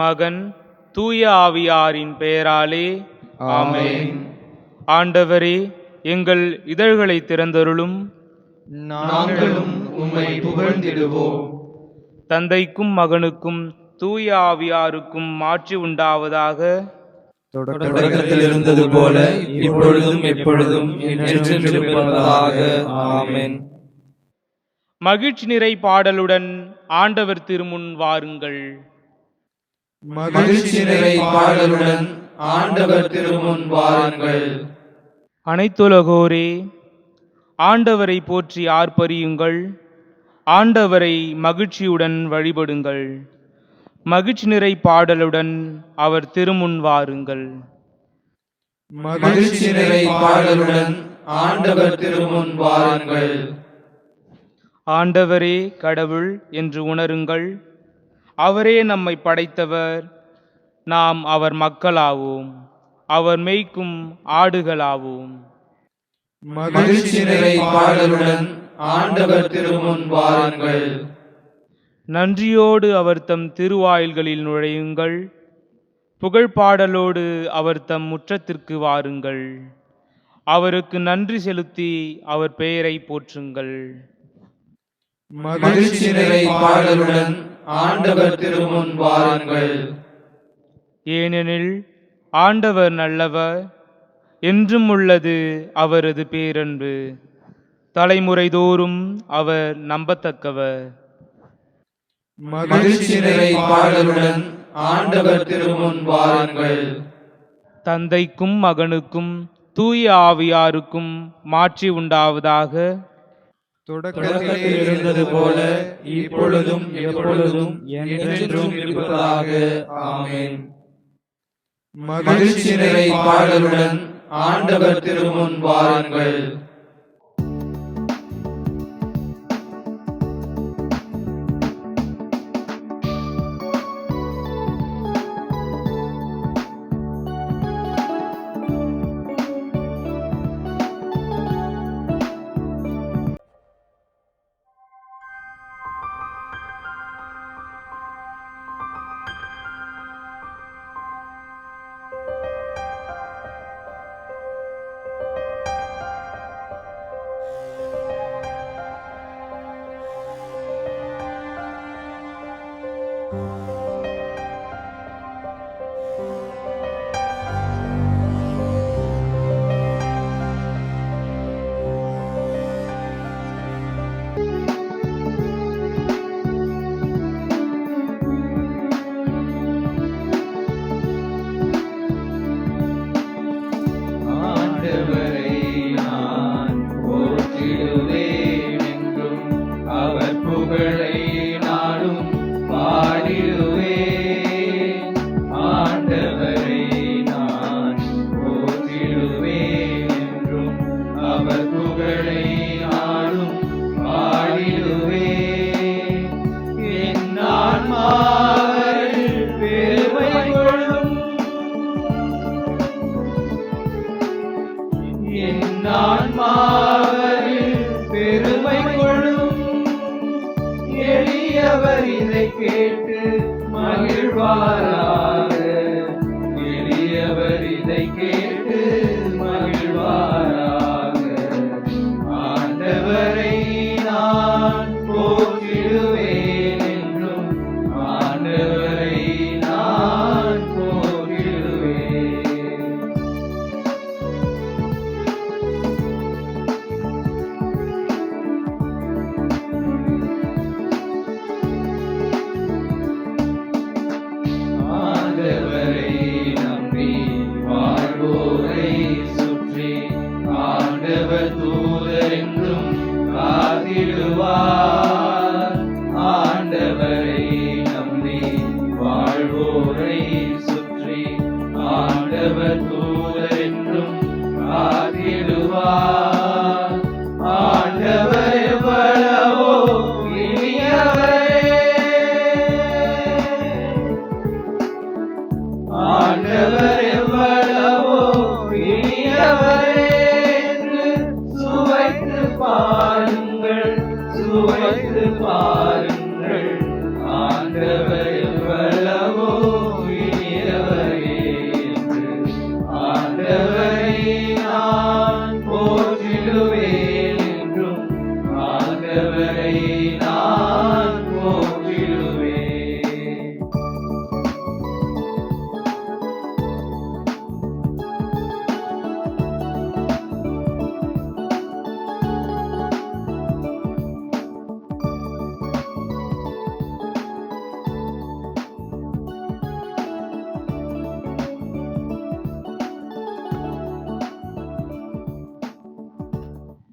மகன் தூய ஆவியாரின் பெயராலே ஆமென். ஆண்டவரே எங்கள் இதழ்களை திறந்தருளும். நாங்களும் உம்மை புகழ்ந்திடுவோம். தந்தைக்கும் மகனுக்கும் தூய ஆவியாருக்கும் மாற்றி உண்டாவதாக. தொடக்கத்தில் இருந்தது போல இப்பொழுதும் எப்பொழுதும் ஆமென். மகிழ்ச்சி நிறை பாடலுடன் ஆண்டவர் திருமுன் வாருங்கள். மகிழ்ச்சி நிறை பாடலுடன் ஆண்டவர் திருமுன் வாருங்கள். அனைத்துலகோரே ஆண்டவரை போற்றி ஆர்ப்பரியுங்கள். ஆண்டவரை மகிழ்ச்சியுடன் வழிபடுங்கள். மகிழ்ச்சி நிறை பாடலுடன் அவர் திருமுன் வாருங்கள். மகிழ்ச்சி நிறை பாடலுடன் ஆண்டவர் திருமுன் வாருங்கள். ஆண்டவரே கடவுள் என்று உணருங்கள். அவரே நம்மை படைத்தவர். நாம் அவர் மக்களாவோம். அவர் மேய்க்கும் ஆடுகளாவோம். மகிழ்ச்சி நிறை பாடலுடன் ஆண்டவர் திருமுன் வாருங்கள். நன்றியோடு அவர் தம் திருவாயில்களில் நுழையுங்கள். புகழ் பாடலோடு அவர் தம் முற்றத்திற்கு வாருங்கள். அவருக்கு நன்றி செலுத்தி அவர் பெயரை போற்றுங்கள். மகிழ்ச்சி நிறை பாடலுடன் ஆண்டவர் திருமுன் வாருங்கள். ஏனெனில் ஆண்டவர் நல்லவர் என்றும் உள்ளது அவரது பேரன்பு. தலைமுறை தோறும் அவர் நம்பத்தக்கவர். மகிழ்ச்சி நிறை பாடலுடன் ஆண்டவர் திருமுன் வாருங்கள். தந்தைக்கும் மகனுக்கும் தூய ஆவியாருக்கும் மாற்றி உண்டாவதாக தொடக்கத்தில் இருந்தது போல இப்பொழுதும் எப்பொழுதும் என்றென்றும் இருப்பதாக. ஆமென். மகிழ்ச்சி நிறை பாடலுடன் ஆண்டவர் திருமுன் வாருங்கள்.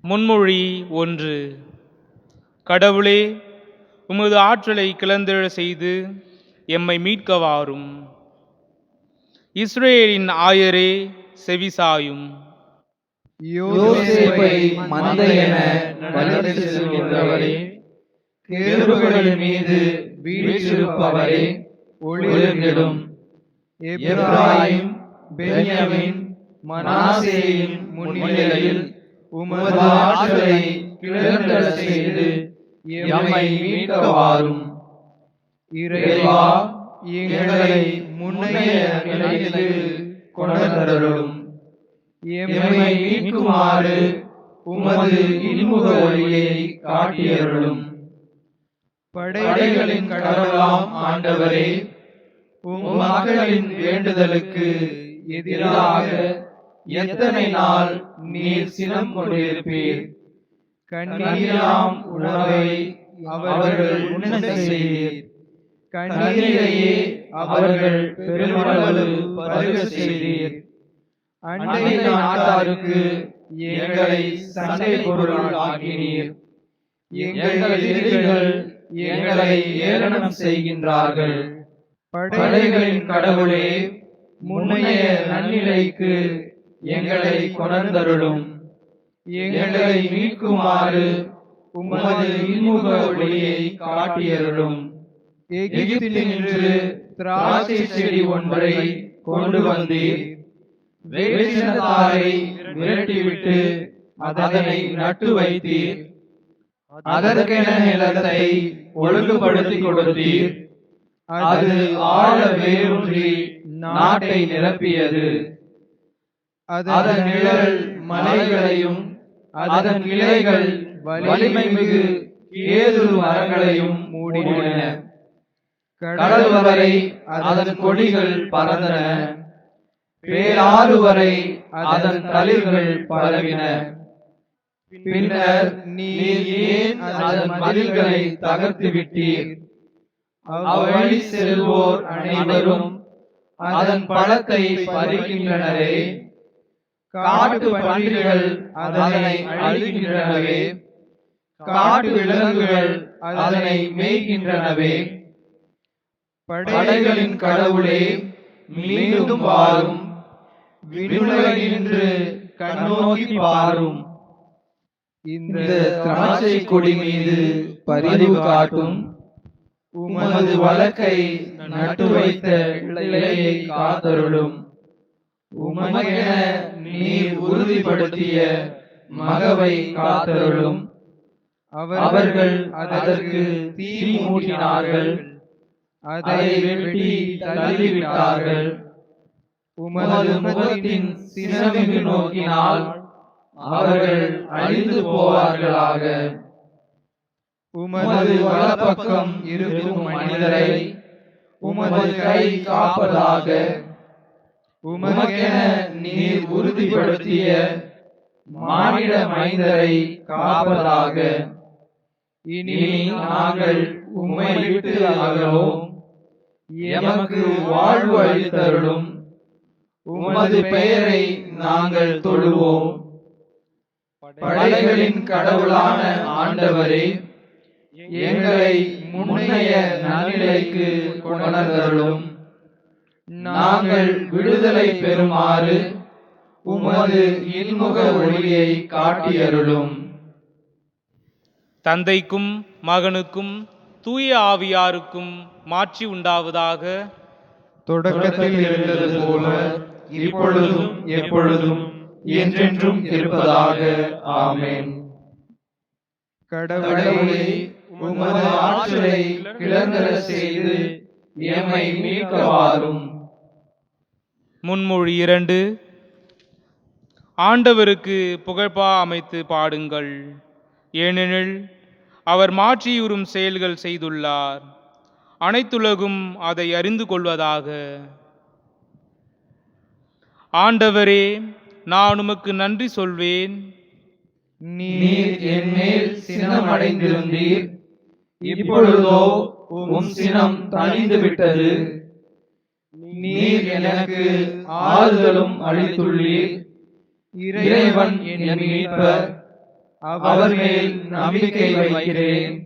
முன்மொழி ஒன்று. கடவுளே உமது ஆற்றலை கிளந்தெழ செய்து எம்மை மீட்க வாரும் இஸ்ரேலின் ஆயரே செவிசாயும். மீது வீழ்ச்சிருப்பவரே ஒளிர்ந்திடும். எப்ராயிம் பென்யமின் மனாசேயின் முன்னிலையில் உமது ஆற்றலை செய்து எம்மை இறைவா எங்களை முன்னைய எம்மை மீட்குமாறு உமது இன்முக ஒளியை காட்டியருளும். படைகளின் கடவுளாம் ஆண்டவரே உம் மக்களின் வேண்டுதலுக்கு எதிராக எத்தனை நாள் நீர் சினம் கொண்டிருப்பீர்? கண்ணீராம் உணவை அவர்கள் உண்ண செய்தீர். கண்ணீரையே அவர்கள் பெருமளவு பருக செய்தீர். அண்டை நாட்டாருக்கு எங்களை சண்டை பொருள் ஆக்கினீர். எங்கள் எதிரிகள் எங்களை ஏளனம் செய்கின்றார்கள். படைகளின் கடவுளே முன்னைய நன்னிலைக்கு எங்களை கொணர்ந்தருளும். எங்களை மீட்குமாறு உமது இன்முக ஒளியை காட்டியருளும். எகிப்தினின்று திராட்சை செடி ஒன்றை கொண்டு வந்தீர். வேற்றினத்தாரை விரட்டிவிட்டு அதனை நட்டு வைத்தீர். அதற்கென நிலத்தை ஒழுங்குபடுத்திக் கொடுத்தீர். அது ஆழ வேரூன்றி நாட்டை நிரப்பியது. அதன் நிழல் மலைகளையும் அதன் இலைகள் வலிமை மிகு ஏது மரங்களையும் மூடின கடல் வரை அதன் கொடிகள் பறந்தன. பேராறு வரை அதன் தளிர்கள் பரவின. பின்னர் நீர் ஏன் அதன் மதில்களை தகர்த்து விட்டீர் அவ்வழி செல்வோர் அனைவரும் அதன் பழத்தை பறிக்கின்றனரே. காட்டு பன்றிகள் அதனை அழுகின்றனவே காட்டு விலங்குகள் அதனை மேய்கின்றனவே படைகளின் கடவுளே மீண்டும் வாரும். விண்ணுலகின்று கண்ணோக்கி பாரும். இந்த திராட்சை கொடி மீது பரிவு காட்டும். உமது வழக்கை நட்டு வைத்த இலையை காத்தருளும். உமக்கென நீர் உறுதிப்படுத்திய மகவை காத்தருளும். அவர்கள் அதற்கு தீ மூட்டினார்கள். அதை வெட்டி தள்ளிவிட்டார்கள். உமது முகத்தின் சினமிகு நோக்கினால் அவர்கள் அழிந்து போவார்களாக. உமது வலப்பக்கம் இருக்கும் மனிதரை உமது கை காப்பதாக. உமக்கென நீர் உறுதிப்படுத்திய மானிட மைந்தரை காப்பதாக. இனி நாங்கள் உம்மை விட்டு அகலோம் எமக்கு வாழ்வு அளித்தருளும். உமது பெயரை நாங்கள் தொழுவோம். படைகளின் கடவுளான ஆண்டவரே எங்களை முன்னைய நன்னிலைக்கு கொணர்ந்தருளும். நாங்கள் விடுதலை பெறுமாறு உமது இன்முக ஒளியை காட்டியருளும். தந்தைக்கும் மகனுக்கும் தூய ஆவியாருக்கும் மாட்சி உண்டாவதாக தொடக்கத்தில் இருந்தது போல இப்பொழுதும் எப்பொழுதும் என்றென்றும் இருப்பதாக. ஆமென். கடவுளே உமது ஆற்றலை கிளர்ந்தர செய்து எம்மை மீட்க வாரும் முன்மொழி இரண்டு. ஆண்டவருக்கு புகழ்பா அமைத்து பாடுங்கள். ஏனெனில் அவர் மாற்றியுறும் செயல்கள் செய்துள்ளார். அனைத்துலகும் அதை அறிந்து கொள்வதாக. ஆண்டவரே நான் உமக்கு நன்றி சொல்வேன். நீர் என்மேல் சினம் அடைந்திருந்தீர் இப்பொழுதோ உம் சினம் தணிந்து விட்டது நீர் எனக்கு ஆறுதலும் அளித்துள்ளீர். இறைவன் என் மீட்பர் அவர் மேல் நம்பிக்கை வைக்கிறேன்.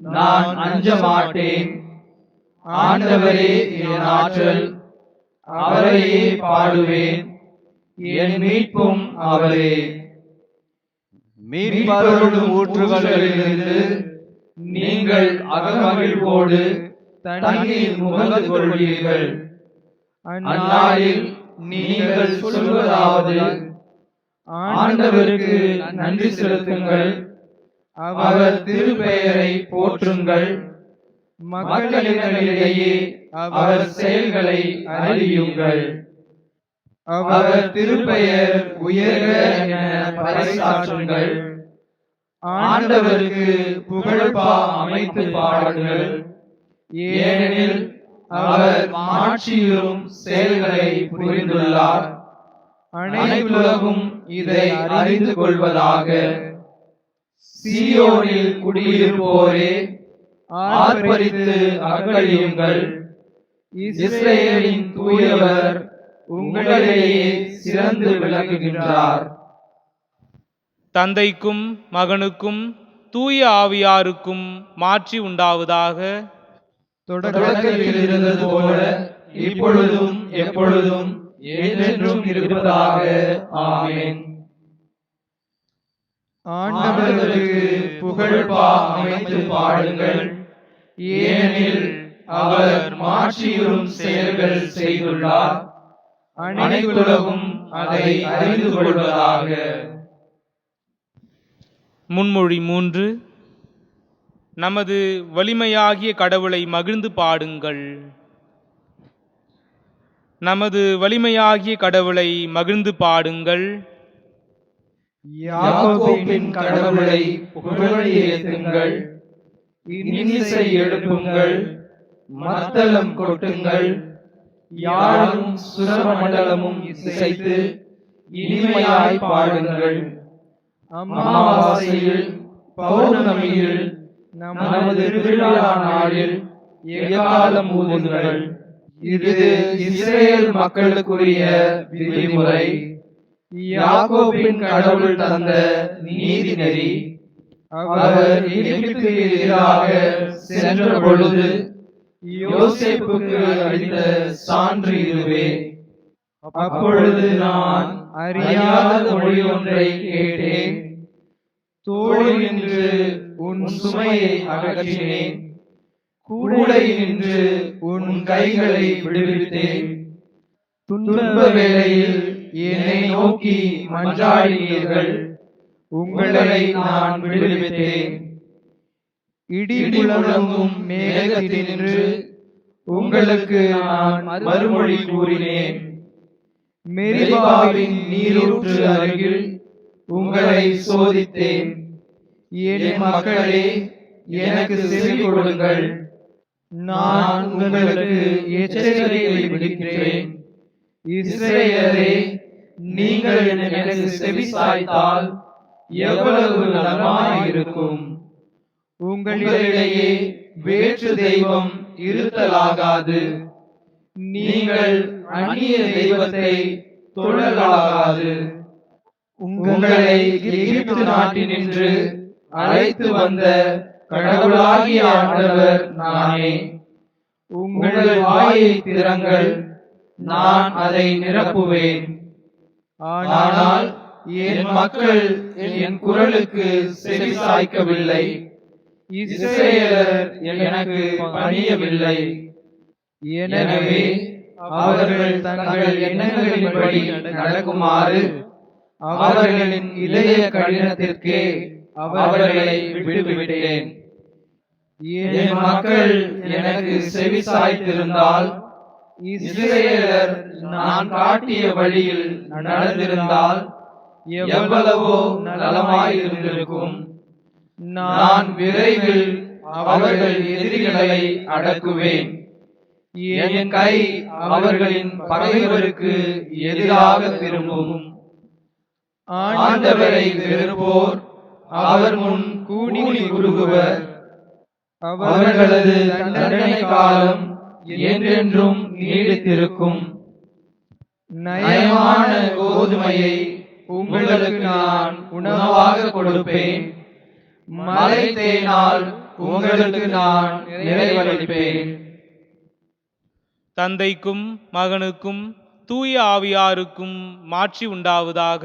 நான் அஞ்ச மாட்டேன் ஆண்டவரே என் ஆற்றல். அவரையே பாடுவேன். என் மீட்பும் அவரே. மீட்பருளும் ஊற்றுகளிலிருந்து நீங்கள் அகமகிழ்வோடு தண்ணீர் முகந்து கொள்வீர்கள். அந்நாளில் நீங்கள் சொல்வதாவது ஆண்டவருக்கு நன்றி செலுத்துங்கள் அவர் திருப்பெயரை போற்றுங்கள் மக்களிடையே அவர் செயல்களை அறியுங்கள். அவர் திருப்பெயர் உயர்க என பறைசாற்றுங்கள். ஆண்டவருக்கு புகழ்பா அமைத்து பாடுங்கள். ஏனெனில் அவர் மாட்சியிலும் செயல்களை புரிந்துள்ளார். அனைத்துலகும் இதை அறிந்து கொள்வதாக. சியோனில் குடியிருப்போரே ஆர்ப்பரித்து அகழியுங்கள். இஸ்ரேலின் தூயவர் உங்களிடையே சிறந்து விளங்குகின்றார். தந்தைக்கும் மகனுக்கும் தூய ஆவியாருக்கும் மாற்றி உண்டாவதாக. தொடக்கத்தில் இருந்தது போல இப்பொழுதும் எப்பொழுதும் என்றென்றும் இருப்பதாக. ஆமேன். ஆண்டவர்களுக்கு புகழ்பா அமைத்து பாடுங்கள். ஏனில் அவர் மாற்றியும் செயல்கள் செய்துள்ளார். அனைத்துலகும் அதை அறிந்து கொள்வதாக. முன்மொழி மூன்று. நமது வலிமையாகிய கடவுளை மகிழ்ந்து பாடுங்கள். நமது வலிமையாகிய கடவுளை மகிழ்ந்து பாடுங்கள். யாக்கோபின் கடவுளை புகழி இன்னிசை எழுப்புங்கள். மத்தளம் கொட்டுங்கள். யாழும் சுரமண்டலமும் இசைத்து இனிமையாய் பாடுங்கள். அமாவாசையில் பௌர்ணமியில் நமது திருவிழா நாளில் எக்காலம் ஊதுங்கள். இது இஸ்ரேல் மக்களுக்குரிய விதிமுறை. யாகோபின் கடவுள் தந்த நீதி நெறி. அவர் எகிப்துக்கு எதிராக சென்ற பொழுது யோசேப்புக்கு அளித்த சான்று இதுவே. அப்பொழுது நான் அறியாத மொழி ஒன்றை கேட்டேன். தோழி என்று உன் சுமையை அகற்றினேன். கூடை நின்று உன் கைகளை விடுவித்தேன். துன்ப வேளையில் என்னை நோக்கி மன்றாடினீர்கள். உங்களை நான் விடுவித்தேன். இடி முழங்கும் மேகத்தினின்று உங்களுக்கு நான் மறுமொழி கூறினேன். மெரிபாவின் நீரூற்று அருகில் உங்களை சோதித்தேன். என் மக்களே எனக்கு செவி கொடுங்கள். நான் உங்களுக்கு எச்சரிக்கை விடுக்கிறேன். இஸ்ரேலரே நீங்கள் எனக்கு செவி சாய்த்தால் எவ்வளவு நலமாயிருக்கும் உங்களிடையே வேற்று தெய்வம் இருத்தலாகாது. நீங்கள் அந்நிய தெய்வத்தை தொழலாகாது. உங்களை எகிப்து நாட்டினின்று அழைத்து வந்த கடவுளாகிய ஆண்டவர் நானே. உங்கள் வாயை திறங்கள் நான் அதை நிரப்புவேன். ஆனால் என் மக்கள் என் குரலுக்கு செவி சாய்க்கவில்லை. இஸ்ரேலர் எனக்கு பணியவில்லை. எனவே அவர்கள் தங்கள் எண்ணங்களின்படி நடக்குமாறு அவர்களின் இளைய கடினத்திற்கே அவர்களை விட்டுவிட்டேன் என் மக்கள் எனக்கு செவி சாய்த்திருந்தால் இஸ்ரேலர் நான் காட்டிய வழியில் நடந்திருந்தால் எவ்வளவோ நலமாயிருந்திருக்கும். நான் விரைவில் அவர்கள் எதிரிகளை அடக்குவேன். என் கை அவர்களின் பகைவருக்கு எதிராக திரும்பும். ஆண்டவரை வெறுப்போர் அவர் முன் கூடி குறுகுவர் அவர்களது தண்டனை காலம் என்றென்றும் நீடித்திருக்கும். நயமான கோதுமையை உங்களுக்கு நான் உணவாக கொடுப்பேன். மலை தேனால் உங்களுக்கு நான் நிறைவளிப்பேன். தந்தைக்கும் மகனுக்கும் தூய ஆவியாருக்கும் மாட்சி உண்டாவதாக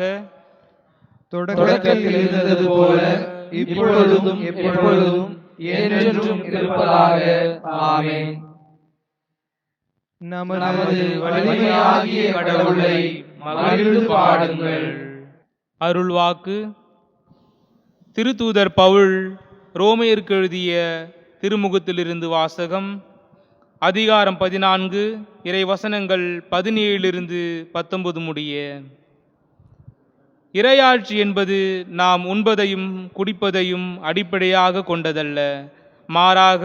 தொடக்கத்தில் இருந்தது போல இப்பொழுதும் எப்பொழுதும் என்றென்றும் இருப்பதாக. ஆமென். நமது வலிமையாகிய கடவுளை மகிழ்ந்து பாடுங்கள். அருள்வாக்கு. திருத்தூதர் பவுல் ரோமையருக்கு எழுதிய திருமுகத்திலிருந்து வாசகம் அதிகாரம் பதினான்கு இறைவசனங்கள் பதினேழிலிருந்து பத்தொன்பது முடிய. இறையாட்சி என்பது நாம் உண்பதையும் குடிப்பதையும் அடிப்படையாக கொண்டதல்ல. மாறாக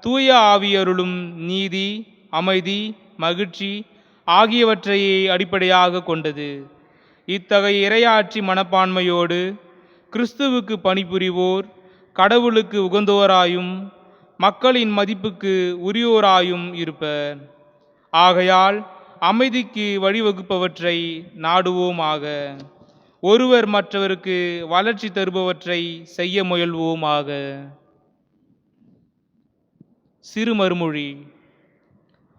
தூய ஆவியருளும் நீதி அமைதி மகிழ்ச்சி ஆகியவற்றையே அடிப்படையாக கொண்டது. இத்தகைய இறையாட்சி மனப்பான்மையோடு கிறிஸ்துவுக்கு பணிபுரிவோர் கடவுளுக்கு உகந்தோராயும் மக்களின் மதிப்புக்கு உரியோராயும் இருப்பர். ஆகையால் அமைதிக்கு வழிவகுப்பவற்றை நாடுவோமாக. ஒருவர் மற்றவருக்கு வளர்ச்சி தருபவற்றை செய்ய முயல்வோமாக. சிறு மறுமொழி.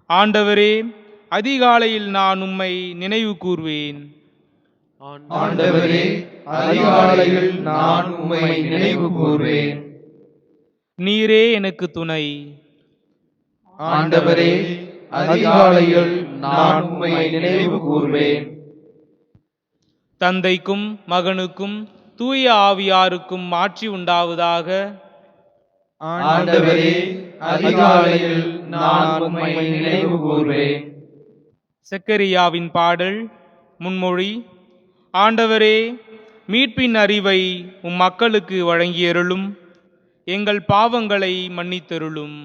ஆண்டவரே அதிகாலையில் நான் உம்மை நினைவு கூர்வேன். ஆண்டவரே அதிகாலையில் நான் உம்மை நினைவு கூர்வேன். நீரே எனக்கு துணை. ஆண்டவரே அதிகாலையில் நான் உம்மை நினைவு கூர்வேன். தந்தைக்கும் மகனுக்கும் தூய ஆவியாருக்கும் மாட்சி உண்டாவதாக. ஆண்டவரே அதிகாலையில் நான் உம்மை நினைவு கூர்வேன். செக்கரியாவின் பாடல் முன்மொழி ஆண்டவரே மீட்பின் அறிவை உம் மக்களுக்கு வழங்கியருளும் எங்கள் பாவங்களை மன்னித்தருளும்.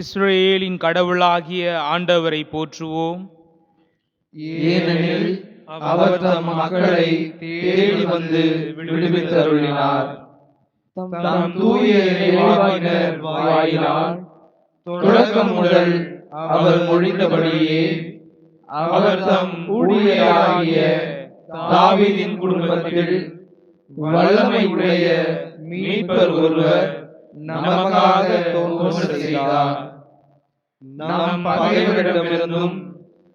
இஸ்ரேலின் கடவுளாகிய ஆண்டவரை போற்றுவோம். ஏனெனில் அவர் தம் மக்களை தேடி வந்து விடுவித்தருளினார். தம் தூய இறைவாக்கினர் வாயிலால் தொடக்கம் முதல் அவர் மொழிந்தபடியே அவர் தம் ஊழியராகிய தாவீதின் குடும்பத்தில் வல்லமை உடைய மீட்பர் ஒருவர் நமக்காக தோன்றும் செய்தார். நாம் பகைவரிடமிருந்தும்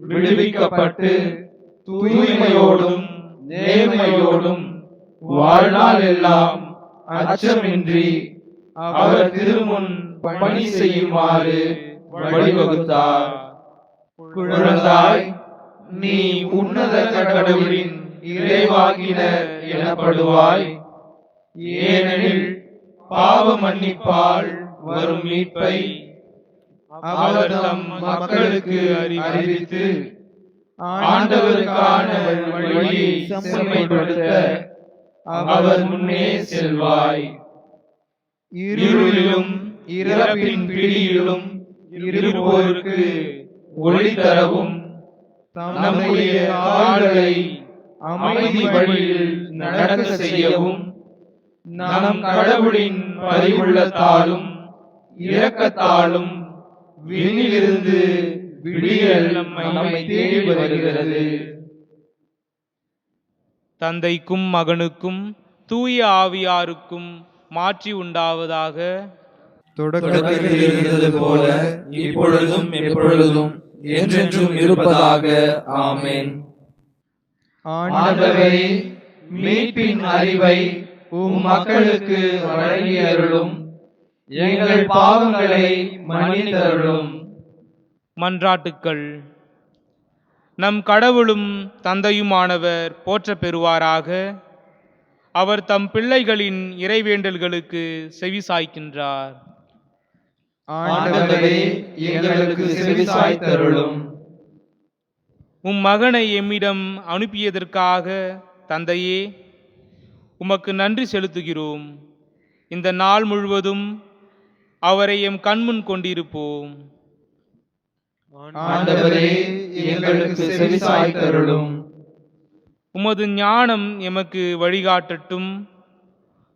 விடுவிக்கப்பட்டு தூய்மையோடும் நேர்மையோடும் வாழ்நாள் எல்லாம் அச்சமின்றி அவர் திருமுன் பணி செய்யுமாறு வழிவகுத்தார். குழந்தாய் நீ உன்னத கடவுளின் இறைவாகினர் எனப்படுவாய். ஏனெனில் பாவ மன்னிப்பால் வரும் மீட்பை அவர் தம் மக்களுக்கு அறிவித்து ஆண்டவருக்கான வழியை செம்மைப்படுத்த அவர் முன்னே செல்வாய். இருளிலும் இறப்பின் பிடியிலும் இருப்போருக்கு ஒளி தரவும் நம்முடைய கால்களை அமைதி வழியில் நடக்க செய்யவும் நம் கடவுளின் பரிவுள்ளத்தாலும் இரக்கத்தாலும் விண்ணிலிருந்து விடியல் நம்மை தேடி வருகிறது. தந்தைக்கும் மகனுக்கும் தூய ஆவியாருக்கும் மாட்சி உண்டாவதாக தொடக்கத்தில் இருந்தது போல இப்பொழுதும் எப்பொழுதும் என்றென்றும் இருப்பதாக. ஆமென். ஆண்டவரே மீட்பின் அறிவை உம் மக்களுக்கு வழங்கி அருளும் எங்கள் பாவங்களை மன்னித்தருளும். மன்றாட்டுக்கள். நம் கடவுளும் தந்தையுமானவர் போற்றப் பெறுவாராக. அவர் தம் பிள்ளைகளின் இறைவேண்டல்களுக்கு எங்களுக்கு செவிசாய்த்தருளும் உம் மகனை எம்மிடம் அனுப்பியதற்காக தந்தையே உமக்கு நன்றி செலுத்துகிறோம். இந்த நாள் முழுவதும் அவரை எம் கண்முன் கொண்டிருப்போம். உமது ஞானம் எமக்கு வழிகாட்டட்டும்.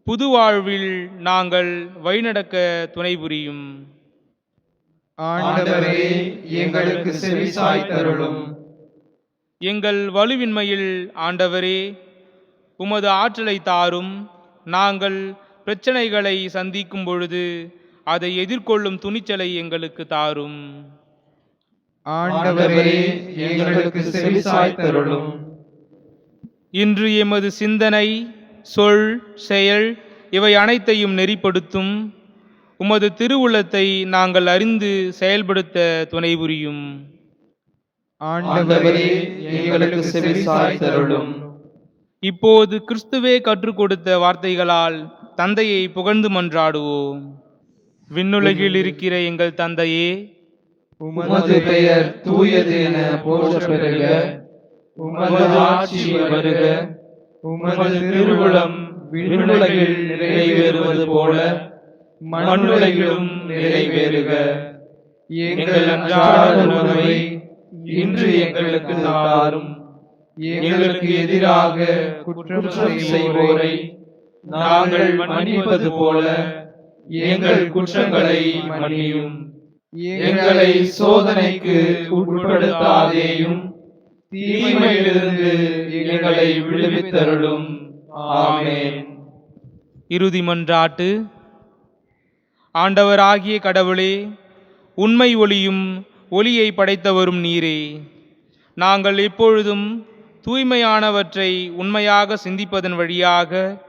புது வாழ்வில் நாங்கள் வழிநடக்க துணை புரியும். ஆண்டவரே எங்களுக்கு எங்கள் வலுவின்மையில் ஆண்டவரே உமது ஆற்றலை தாரும். நாங்கள் பிரச்சனைகளை சந்திக்கும் பொழுது அதை எதிர்கொள்ளும் துணிச்சலை எங்களுக்கு தாரும். ஆண்டவரே எங்களுக்கு செவிசாய்த்தருளும் இன்று எமது சிந்தனை சொல் செயல் இவை அனைத்தையும் நெறிப்படுத்தும். உமது திருவுள்ளத்தை நாங்கள் அறிந்து செயல்படுத்த துணை புரியும். ஆண்டவரே எங்களுக்கு செவிசாய்த்தருளும் இப்போது கிறிஸ்துவே கற்றுக் கொடுத்த வார்த்தைகளால் தந்தையை புகழ்ந்து மன்றாடுவோம். விண்ணுலகில் இருக்கிற எங்கள் தந்தையே உமது பெயர் தூயது என போற்ற பெறுக. உமது ஆட்சி வருக. உமது திருவுளம் விண்ணுலகில் நிறைவேறுவது போல மண்ணுலகிலும் நிறைவேறுக. எங்கள் அன்றாட உணவை இன்று எங்களுக்கு தாரும். எங்களுக்கு எதிராக குற்றம் செய்வோரை நாங்கள் மன்னிப்பது போல எங்கள் குற்றங்களை மன்னியும். எங்களை சோதனைக்கு உட்படுத்தாதேயும். தீமையிலிருந்து எங்களை விடுவித்தருளும். ஆமேன். இறுதி மன்றாட்டு. ஆண்டவராகிய கடவுளே உண்மை ஒளியும் ஒளியை படைத்தவரும் நீரே. நாங்கள் எப்பொழுதும் தூய்மையானவற்றை உண்மையாக சிந்திப்பதன் வழியாக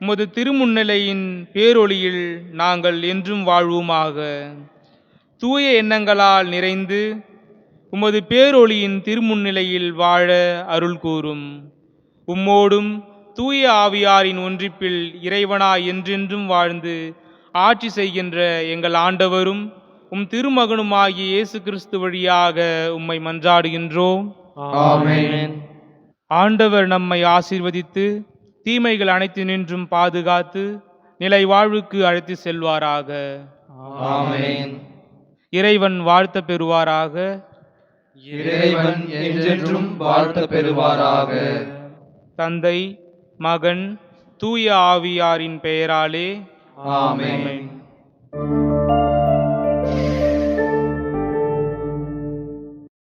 உமது திருமுன்னிலையின் பேரொளியில் நாங்கள் என்றும் வாழ்வோமாக. தூய எண்ணங்களால் நிறைந்து உமது பேரொளியின் திருமுன்னிலையில் வாழ அருள் கூறும் உம்மோடும் தூய ஆவியாரின் ஒன்றிப்பில் இறைவனாய் என்றென்றும் வாழ்ந்து ஆட்சி செய்கின்ற எங்கள் ஆண்டவரும் உம் திருமகனுமாகிய இயேசு கிறிஸ்து வழியாக உம்மை மன்றாடுகின்றோம். ஆண்டவர் நம்மை ஆசீர்வதித்து தீமைகள் அனைத்து நின்றும் பாதுகாத்து நிலை வாழ்வுக்கு அழைத்து செல்வாராக. இறைவன் வாழ்த்த பெறுவாராக. இறைவன் என்றென்றும் வாழ்த்த பெறுவாராக. தந்தை மகன் தூய ஆவியாரின் பெயராலே. ஆமென்.